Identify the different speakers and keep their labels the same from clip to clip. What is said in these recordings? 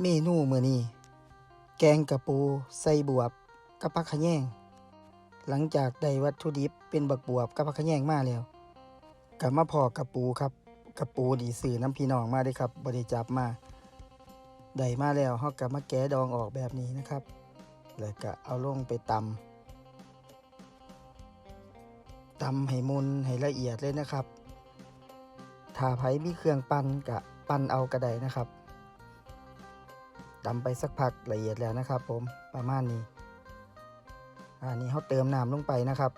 Speaker 1: เมนูมื้อนี้ แกงกะปูใส่บวบกับผักขะแยง หลังจากได้วัตถุดิบเป็นบักบวบกับผักขะแยงมาแล้วก็มาพอกระปูครับกระปูดีสื่อน้ำพี่น้องมาเด้ครับบ่ได้จับมาได้มาแล้วเฮาก็มาแกะดองออกแบบนี้นะครับ แล้วก็เอาลงไปตำตำให้มุนให้ละเอียดเลยนะครับถ้าไผมีเครื่องปั่นก็ปั่นเอาก็ได้นะครับ ตำไปสักพักละเอียดแล้วนะครับ ผมประมาณนี้อันนี้เขาเติมน้ำลงไปนะครับ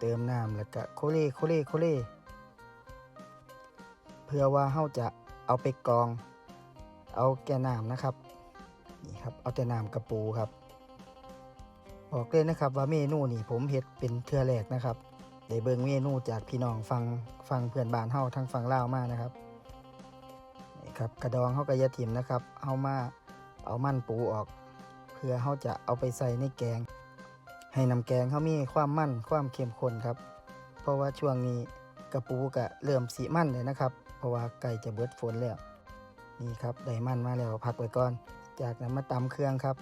Speaker 1: เติมน้ำแล้วก็โคเล่โคเล่โคเล่เพื่อว่าเขาจะเอาไปกรอง เอาแก่น้ำนะครับนี่ครับเอาแต่น้ำกระปูครับบอกเลยนะครับว่าเมนูนี่ผมเฮ็ดเป็นเทือแรกนะครับได้เบิ่งเมนูจากพี่น้องฟังฟังเพื่อนบ้านเฮาทั้งฟังลาวมานะครับ ครับกระดองเฮากระยาถิ่มนะครับเอามาเอามันปูออก เพื่อเฮาจะเอาไปใส่ในแกง ให้น้ำแกงเขามีความมันความเข้มข้นครับ เพราะว่าช่วงนี้กระปูกะเริ่มสีมันเลยนะครับ เพราะว่าใกล้จะเบิดฝนแล้วนี่ครับได้มันมาแล้วพักไว้ก่อน จากนั้นมาตำเครื่องครับ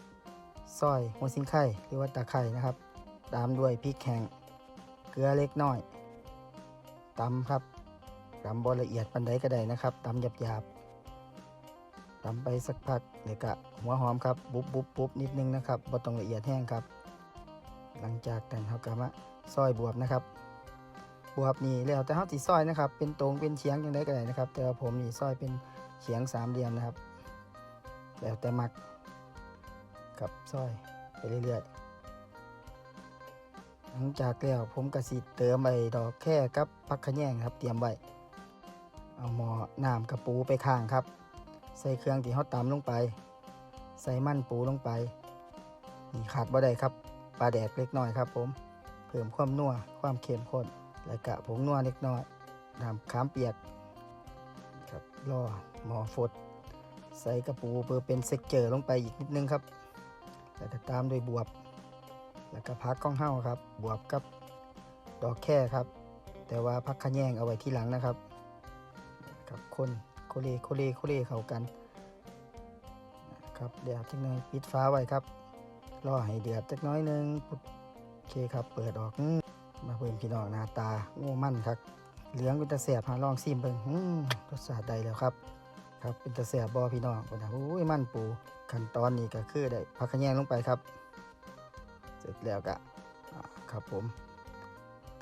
Speaker 1: ซอยหัวสิงไข่หรือว่าตะไคร่นะครับ ตามด้วยพริกแห้งเกลือเล็กน้อยตำครับตำบละเอียดปันใดก็ได้นะครับตำหยาบหยาบๆ ตำไปสักพักเดี๋ยวกะหัวหอมครับบุบบุบบุบนิดนึงนะครับบ่ต้องละเอียดแห้งครับ หลังจากนั้นเขาก็มาซอยบวบนะครับ บวบนี่แล้วแต่เขาสิซอยนะครับ เป็นตรงเป็นเฉียงยังไงก็ได้นะครับ แต่ผมนี่ซอยเป็นเฉียงสามเหลี่ยมนะครับ แล้วแต่มักกับซอยไปเรื่อยๆหลังจากแล้วผมกระสิเติมใบดอกแค่กับพักขะแยงครับ เตรียมไว้เอาหม้อน้ำกระปูไปข้างครับ ใส่เครื่องที่เขาตำลงไป ใส่มันปูลงไปนี่ขาดบ่ได้ครับปลาแดกเล็กน้อยครับ ผมเพิ่มความนัวความเค็มข้นและกะผงนัวเล็กน้อยนำขามเปียกครับรอหมอฟด ใส่กระปูเพื่อเป็นเซกเจอร์ลงไปอีกนิดนึงครับ แล้วก็ตามด้วยบวบ แล้วก็พักก้องเห้าครับ บวบกับดอกแค่ครับ แต่ว่าพักขะแยงเอาไว้ที่หลังนะครับครับคน โคเลโคเลโคเลเข้ากันครับเดี๋ยวจักหน่อยปิดฟ้าไว้ครับรอให้เดือดจักน้อยหนึงปุบโอเคครับเปิดออกอืมมาเบิ่งพี่น้องหน้าตาโง่มั่นครับเหลืองเป็นตะแสบหาลองซิมเบิ่งอืมรสชาติใดแล้วครับ ครับเป็นตะแสบบอพี่น้องนนะโอ้ยมั่นปูขั้นตอนนี้ก็คือได้พักขะแยงลงไปครับ เสร็จแล้วก็ครับผม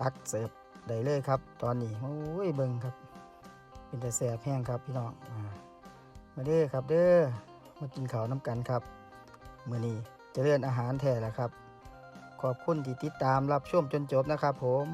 Speaker 1: ตักเสิร์ฟได้เลยครับ ตอนนี้โอ้ยเบิ่งครับ เป็นแต่แสบแห้งครับพี่น้องอ่ามาเด้อครับเด้อมากินข้าวน้ำกันครับมื้อนี้จะเลื่อนอาหารแท้แล้วครับ ขอบคุณที่ติดตามรับชมจนจบนะครับผม